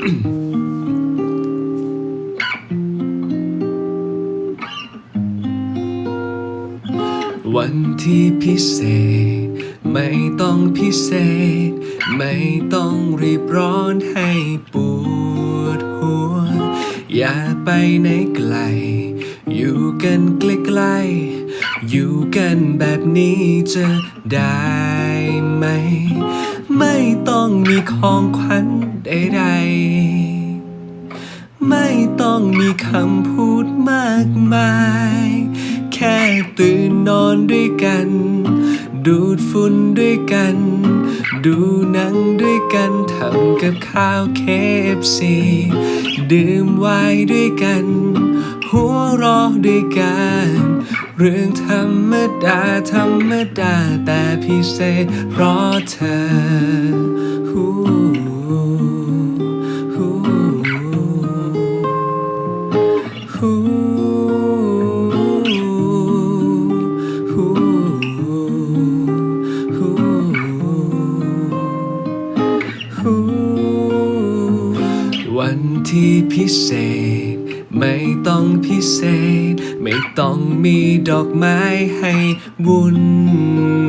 วันที่พิเศษ ไม่ต้องพิเศษ ไม่ต้องรีบร้อนให้ปวดหัว อย่าไปไหนไกล อยู่กันใกล้ๆอยู่กันแบบนี้จะได้ไหม ไม่ต้องมีของขวัญใดๆ ไม่ต้องมีคำพูดมากมาย แค่ตื่นนอนด้วยกัน ดูดฝุ่นด้วยกัน ดูหนังด้วยกันทำกับข้าวเคฟซีดื่มไวน์ด้วยกัน หัวเรอด้วยกัน เรื่องธรรมดาธรรมดาแต่พิเศษเพราะเธอฮู้ฮู้ฮู้ฮู้ฮู้ฮู้วันที่พิเศษ ไม่ต้องพิเศษ ไม่ต้องมีดอกไม้ให้วุ่น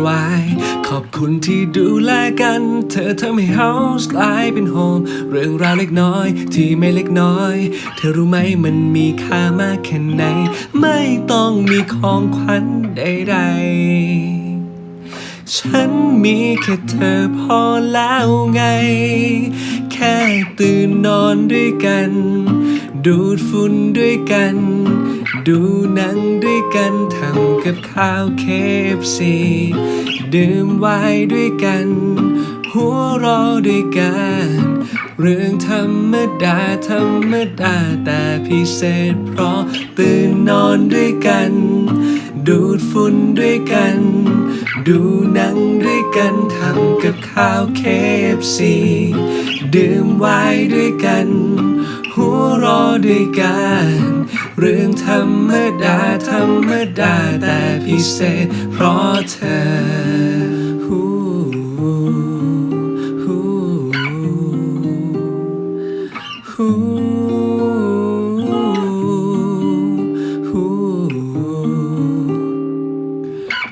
วาย ขอบคุณที่ดูแลกัน เธอทำให้เฮาส์กลายเป็นโฮมเรื่องราวเล็กน้อยที่ไม่เล็กน้อย เธอรู้ไหมมันมีค่ามากแค่ไหน ไม่ต้องมีของขวัญใดๆฉันมีแค่เธอพอแล้วไง แค่ตื่นนอนด้วยกัน ดูดฝุ่นด้วยกัน ดูหนังด้วยกันทำกับข้าวเคฟซีดื่มไวน์ด้วยกัน หัวเรอด้วยกัน เรื่องธรรมดาธรรมดาแต่พิเศษเพราะตื่นนอนด้วยกัน ดูดฝุ่นด้วยกัน ดูหนังด้วยกันทำกับข้าวเคฟซีดื่มไวน์ด้วยกัน ด้วยกัน เรื่องธรรมดาธรรมดาแต่พิเศษเพราะเธอฮู้ฮู้ฮู้ฮู้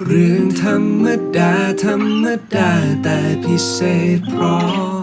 เรื่องธรรมดาธรรมดาแต่พิเศษเพราะ